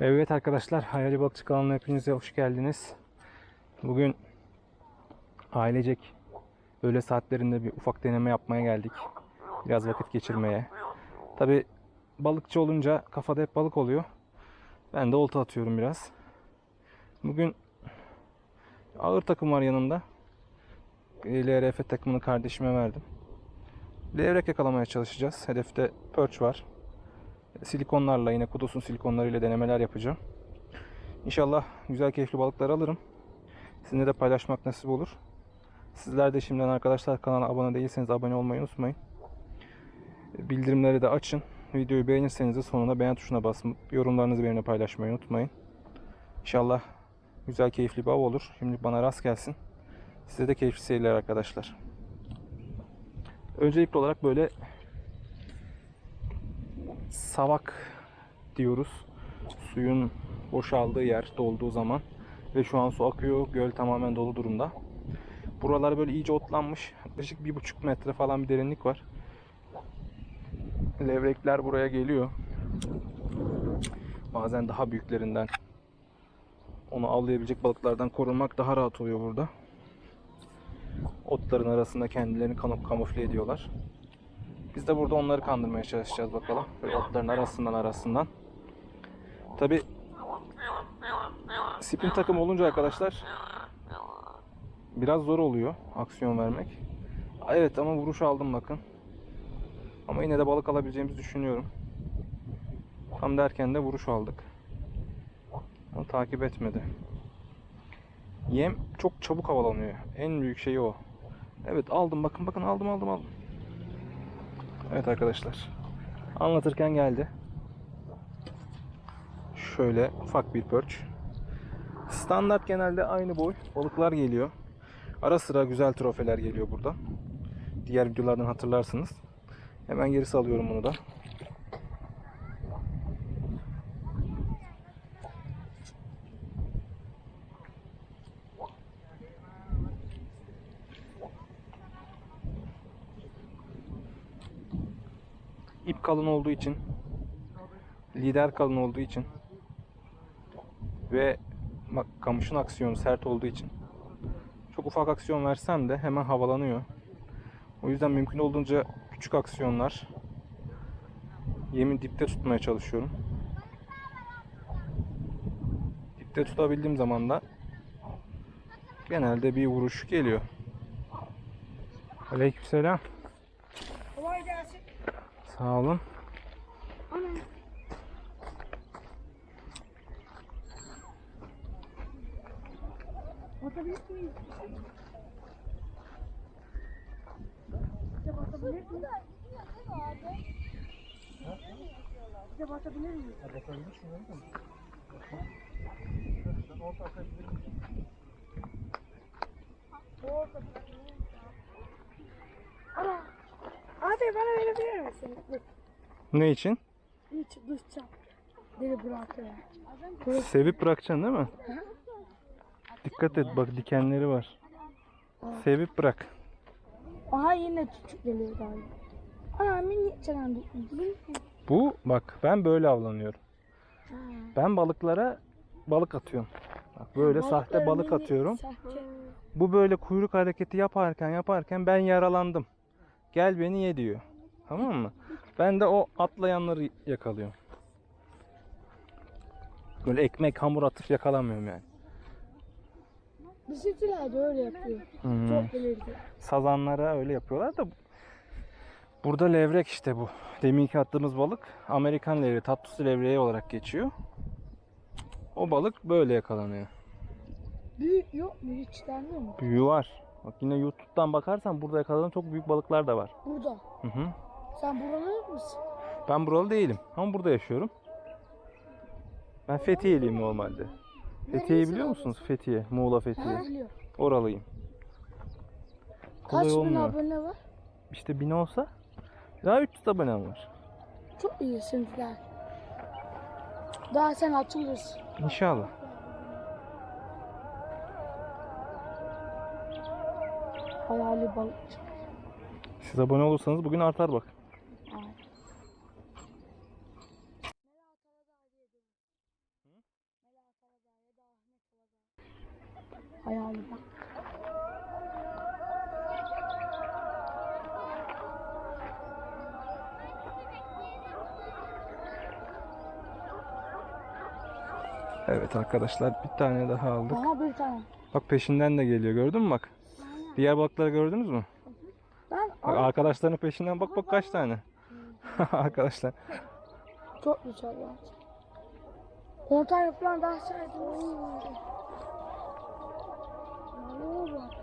Evet arkadaşlar, Hayali Balıkçı kanalına hepinize hoş geldiniz. Bugün ailecek öğle saatlerinde bir ufak deneme yapmaya geldik. Biraz vakit geçirmeye. Tabi balıkçı olunca kafada hep balık oluyor. Ben de olta atıyorum biraz. Bugün ağır takım var yanımda. LRF takımını kardeşime verdim. Levrek yakalamaya çalışacağız. Hedefte perch var silikonlarla yine kudosun silikonlarıyla denemeler yapacağım. İnşallah güzel keyifli balıklar alırım. Sizinle de paylaşmak nasip olur. Sizler de şimdiden arkadaşlar kanala abone değilseniz abone olmayı unutmayın. Bildirimleri de açın. Videoyu beğenirseniz de sonuna beğen tuşuna basıp yorumlarınızı benimle paylaşmayı unutmayın. İnşallah güzel keyifli bir av olur. Şimdi bana rast gelsin. Size de keyifli seyirler arkadaşlar. Öncelikli olarak böyle savak diyoruz. Suyun boşaldığı yer dolduğu zaman ve şu an su akıyor. Göl tamamen dolu durumda. Buralar böyle iyice otlanmış. Yaklaşık bir buçuk metre falan bir derinlik var. Levrekler buraya geliyor. Bazen daha büyüklerinden onu avlayabilecek balıklardan korunmak daha rahat oluyor burada. Otların arasında kendilerini kam- kamufle ediyorlar. Biz de burada onları kandırmaya çalışacağız bakalım. Böyle otların arasından arasından. Tabi spin takım olunca arkadaşlar biraz zor oluyor aksiyon vermek. Evet ama vuruş aldım bakın. Ama yine de balık alabileceğimizi düşünüyorum. Tam derken de vuruş aldık. Onu takip etmedi. Yem çok çabuk havalanıyor. En büyük şey o. Evet aldım bakın bakın aldım aldım aldım. Evet arkadaşlar. Anlatırken geldi. Şöyle ufak bir perch. Standart genelde aynı boy balıklar geliyor. Ara sıra güzel trofeler geliyor burada. Diğer videolardan hatırlarsınız. Hemen gerisi alıyorum bunu da. İp kalın olduğu için lider kalın olduğu için ve bak kamışın aksiyonu sert olduğu için çok ufak aksiyon versem de hemen havalanıyor. O yüzden mümkün olduğunca küçük aksiyonlar yemi dipte tutmaya çalışıyorum. Dipte tutabildiğim zaman da genelde bir vuruş geliyor. Aleykümselam. Sağ olun. Ana. Batabilir miyim? Bize batabilir miyim? Bize batabilir miyim? Ana. Bana verebilir misin? Dur. Ne için? Hiç düşeceğim. Deli bırakıyor. Sevip bırakacaksın değil mi? Dikkat et bak dikenleri var. Sevip bırak. Aha yine küçük geliyor galiba. Ana minik tutmuş. Bu bak ben böyle avlanıyorum. Ben balıklara balık atıyorum. Bak böyle sahte balık atıyorum. Bu böyle kuyruk hareketi yaparken yaparken ben yaralandım. Gel beni ye diyor. Tamam mı? Ben de o atlayanları yakalıyorum. Böyle ekmek hamur atıp yakalamıyorum yani. Bisikletler de öyle yapıyor. Hmm. Çok belirli. sazanlara öyle yapıyorlar da burada levrek işte bu. Deminki attığımız balık Amerikan levreği, tatlısı levreği olarak geçiyor. O balık böyle yakalanıyor. Büyük yok mu? Hiç denmiyor mu? Büyüğü var. Bak yine YouTube'dan bakarsan burada yakalanan çok büyük balıklar da var. Burada. Hı hı. Sen buralı mısın? Ben buralı değilim ama burada yaşıyorum. Ben Fethiye'liyim normalde. Fethiye'yi biliyor musunuz? Fethiye, Muğla Fethiye. biliyorum. Oralıyım. Kolay Kaç bin olmuyor. abone var? İşte bin olsa daha 300 abonem var. Çok iyisin filan. Daha sen açılırsın. İnşallah. Hayali balıkçı. Siz abone olursanız bugün artar bak. Hayali bak. Evet arkadaşlar bir tane daha aldık. Aha bir tane. Bak peşinden de geliyor gördün mü bak. Diğer balıkları gördünüz mü? Ben Bak arkadaşlarının peşinden bak bak kaç tane. Arkadaşlar. çok güzel ya. 10 tane falan daha saydım.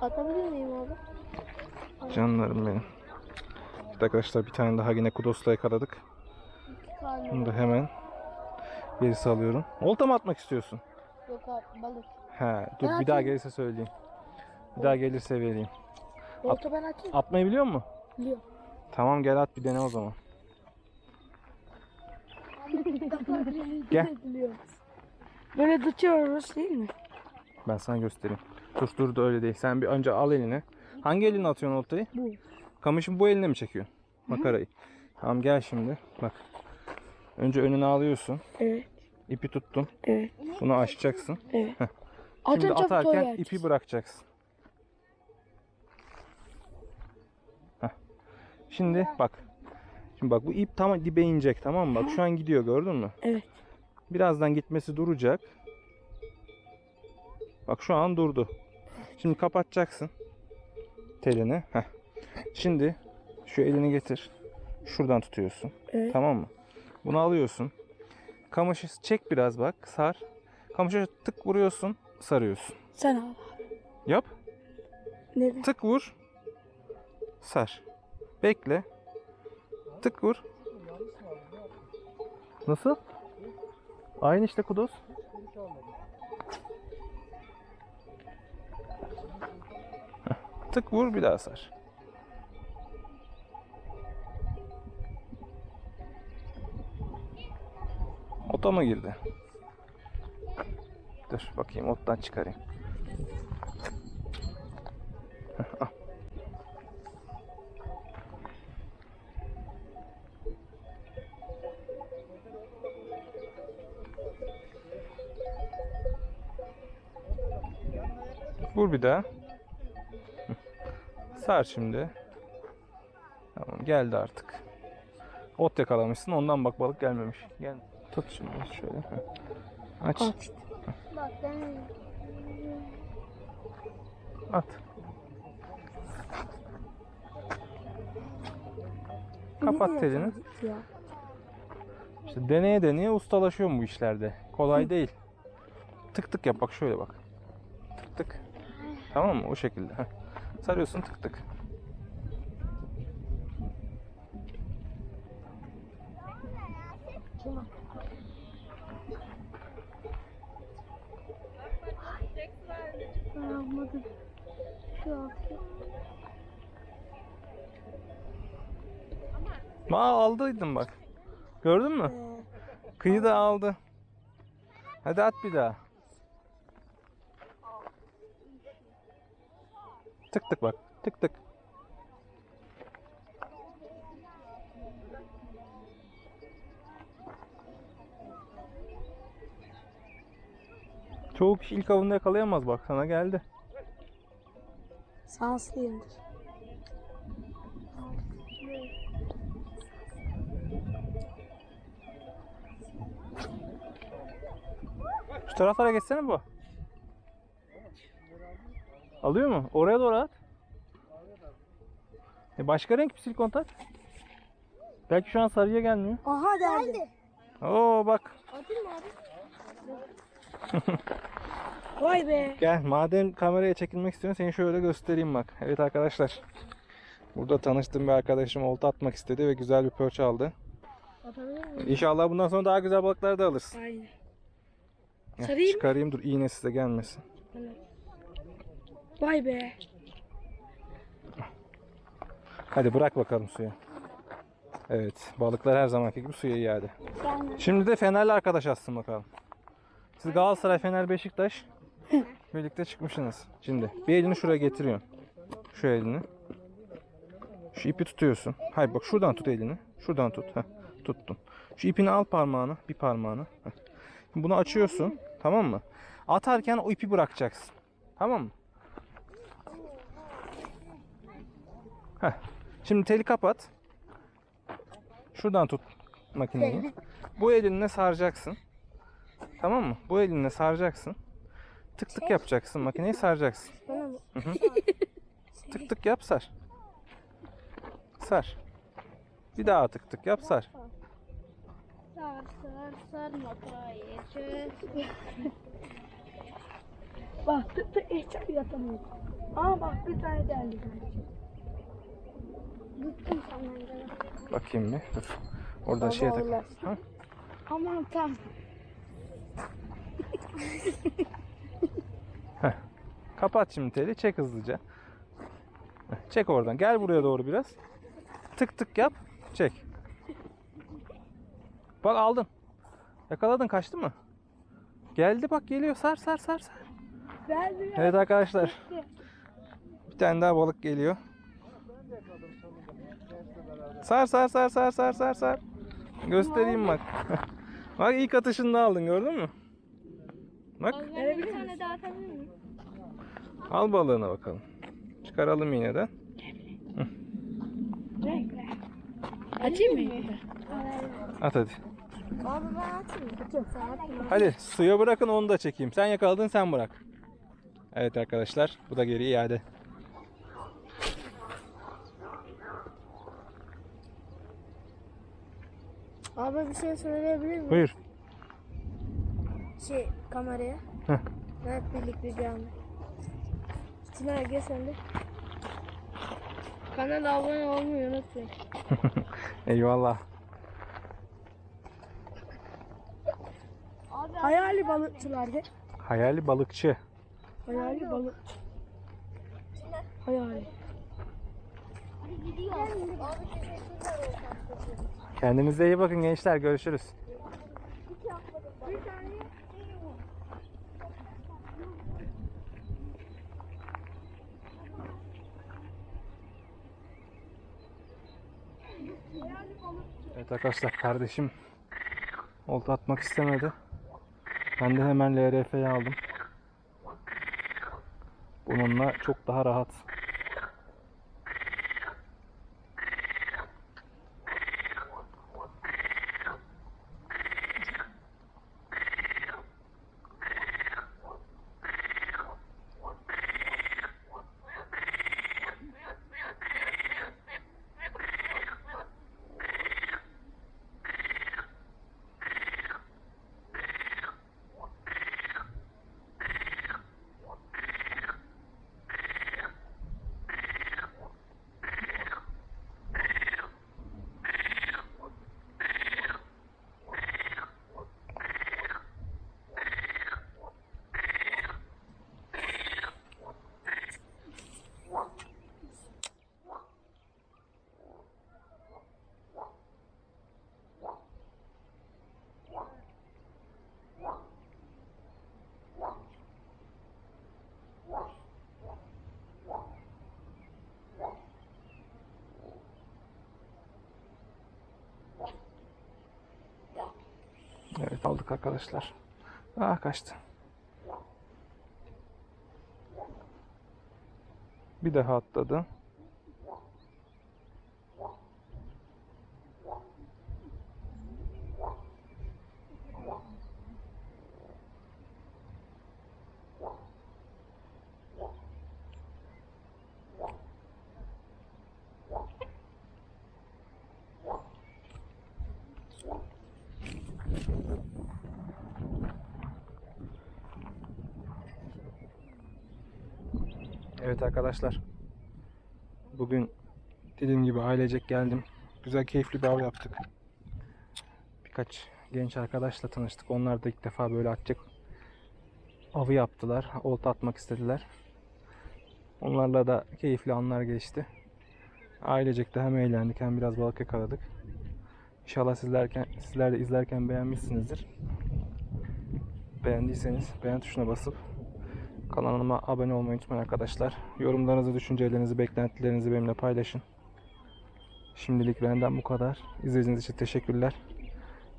Atabilir miyim abi? Canlarım benim. Evet arkadaşlar bir tane daha yine kudosla yakaladık. Bunu da hemen geri salıyorum. Olta mı atmak istiyorsun? Yok abi balık. He, dur Ben bir daha atayım. gelirse söyleyeyim. Bir daha gelirse vereyim. Olta ben atayım. Atmayı biliyor musun? Biliyorum. Tamam gel at bir dene o zaman. Gel. Böyle tutuyoruz değil mi? Ben sana göstereyim. Dur dur da öyle değil. Sen bir önce al eline. Hangi eline atıyorsun oltayı? Bu. Kamışın bu eline mi çekiyorsun? Makarayı. Tamam gel şimdi. Bak. Önce önüne alıyorsun. Evet. İpi tuttun. Evet. Bunu açacaksın. Evet. Atın Şimdi çok atarken ipi bırakacaksın. Şimdi bak. Şimdi bak bu ip tam dibe inecek tamam mı? Bak şu an gidiyor gördün mü? Evet. Birazdan gitmesi duracak. Bak şu an durdu. Şimdi kapatacaksın telini. Heh. Şimdi şu elini getir. Şuradan tutuyorsun. Evet. Tamam mı? Bunu alıyorsun. Kamışı çek biraz bak. Sar. Kamışı tık vuruyorsun. Sarıyorsun. Sen al. Yap. Ne? Tık vur. Sar. Bekle. Tık vur. Nasıl? Aynı işte kudos. Tık vur bir daha sar. Ota mı girdi? Dur bakayım ottan çıkarayım. Vur bir daha. Hı. Sar şimdi. Tamam geldi artık. Ot yakalamışsın ondan bak balık gelmemiş. Gel. Tut şimdi şöyle. Hı. Aç. At. Bak ben At. Kapat telini. İşte deneye deneye ustalaşıyorum bu işlerde. Kolay değil. Tık tık yap bak şöyle bak. Tık tık. Tamam mı? O şekilde. Heh. Sarıyorsun tık tık. almadım. Şu altı. Aa aldıydın bak. Gördün mü? Kıyıda aldı. Hadi at bir daha. Tık tık bak. Tık tık. Çoğu kişi ilk avında yakalayamaz bak sana geldi. Şanslıyımdır. Şu taraflara geçsene bu. Alıyor mu? Oraya doğru at. E başka renk bir silikon tak. Belki şu an sarıya gelmiyor. Aha geldi. Oo bak. Atayım mı abi? Vay be. Gel madem kameraya çekilmek istiyorsun seni şöyle göstereyim bak. Evet arkadaşlar. Burada tanıştığım bir arkadaşım olta atmak istedi ve güzel bir pörç aldı. Atabilir miyim? İnşallah bundan sonra daha güzel balıklar da alırsın. Aynen. Gel, Sarayım mı? Çıkarayım dur iğne size gelmesin. Vay be. Hadi bırak bakalım suya. Evet balıklar her zamanki gibi suya iade. Şimdi de Fenerli arkadaş atsın bakalım. Siz Galatasaray, Fener, Beşiktaş birlikte çıkmışsınız. Şimdi bir elini şuraya getiriyorsun. Şu elini. Şu ipi tutuyorsun. Hayır bak şuradan tut elini. Şuradan tut. Heh, tuttun. Şu ipini al parmağını, bir parmağını. Heh. Bunu açıyorsun. Tamam mı? Atarken o ipi bırakacaksın. Tamam mı? Heh. Şimdi teli kapat. Şuradan tut makineyi. Bu elinle saracaksın. Tamam mı? Bu elinle saracaksın. Tık tık yapacaksın. Makineyi saracaksın. Bana mı? Tık tık yap sar. Sar. Bir daha tık tık yap sar. Sar sar sar makarayı çöz. Bak tık tık hiç yatamıyor. Aa bak bir tane geldi. Bıktım senden de. Bakayım bir. Dur. Orada şeye tak. Ha? Aman tam. Kapat şimdi teli. Çek hızlıca. Heh, Çek oradan. Gel buraya doğru biraz. Tık tık yap. Çek. Bak aldın. Yakaladın kaçtı mı? Geldi bak geliyor. Sar sar sar sar. Geldi. Evet arkadaşlar. Bir tane daha balık geliyor. Sar sar sar sar sar sar sar. Göstereyim bak. bak ilk atışında aldın gördün mü? Bak bir tane daha atabilir miyim? al balığına bakalım. Çıkaralım iğneden. Açayım mı? At hadi. Abi ben atayım. Hadi suya bırakın onu da çekeyim. Sen yakaladın sen bırak. Evet arkadaşlar bu da geri iade. Abi bir şey söyleyebilir miyim? Buyur. Şey kameraya. Heh. Evet birlik bir canlı. Çınar gel sen de. Kanala abone olmayı unutmayın. Eyvallah. Hayali balıkçılardı. Hayali balıkçı. Hayali balıkçı. Hayali. Hadi gidiyor. Abi teşekkürler. Kendinize iyi bakın gençler. Görüşürüz. Evet arkadaşlar kardeşim olta atmak istemedi. Ben de hemen LRF'yi aldım. Bununla çok daha rahat. Evet aldık arkadaşlar. Aa kaçtı. Bir daha atladı. Evet arkadaşlar. Bugün dediğim gibi ailecek geldim. Güzel keyifli bir av yaptık. Birkaç genç arkadaşla tanıştık. Onlar da ilk defa böyle atacak avı yaptılar. Olta atmak istediler. Onlarla da keyifli anlar geçti. Ailecek de hem eğlendik hem biraz balık yakaladık. İnşallah sizlerken, sizler de izlerken beğenmişsinizdir. Beğendiyseniz beğen tuşuna basıp Kanalıma abone olmayı unutmayın arkadaşlar. Yorumlarınızı, düşüncelerinizi, beklentilerinizi benimle paylaşın. Şimdilik benden bu kadar. İzlediğiniz için teşekkürler.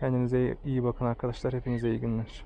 Kendinize iyi bakın arkadaşlar. Hepinize iyi günler.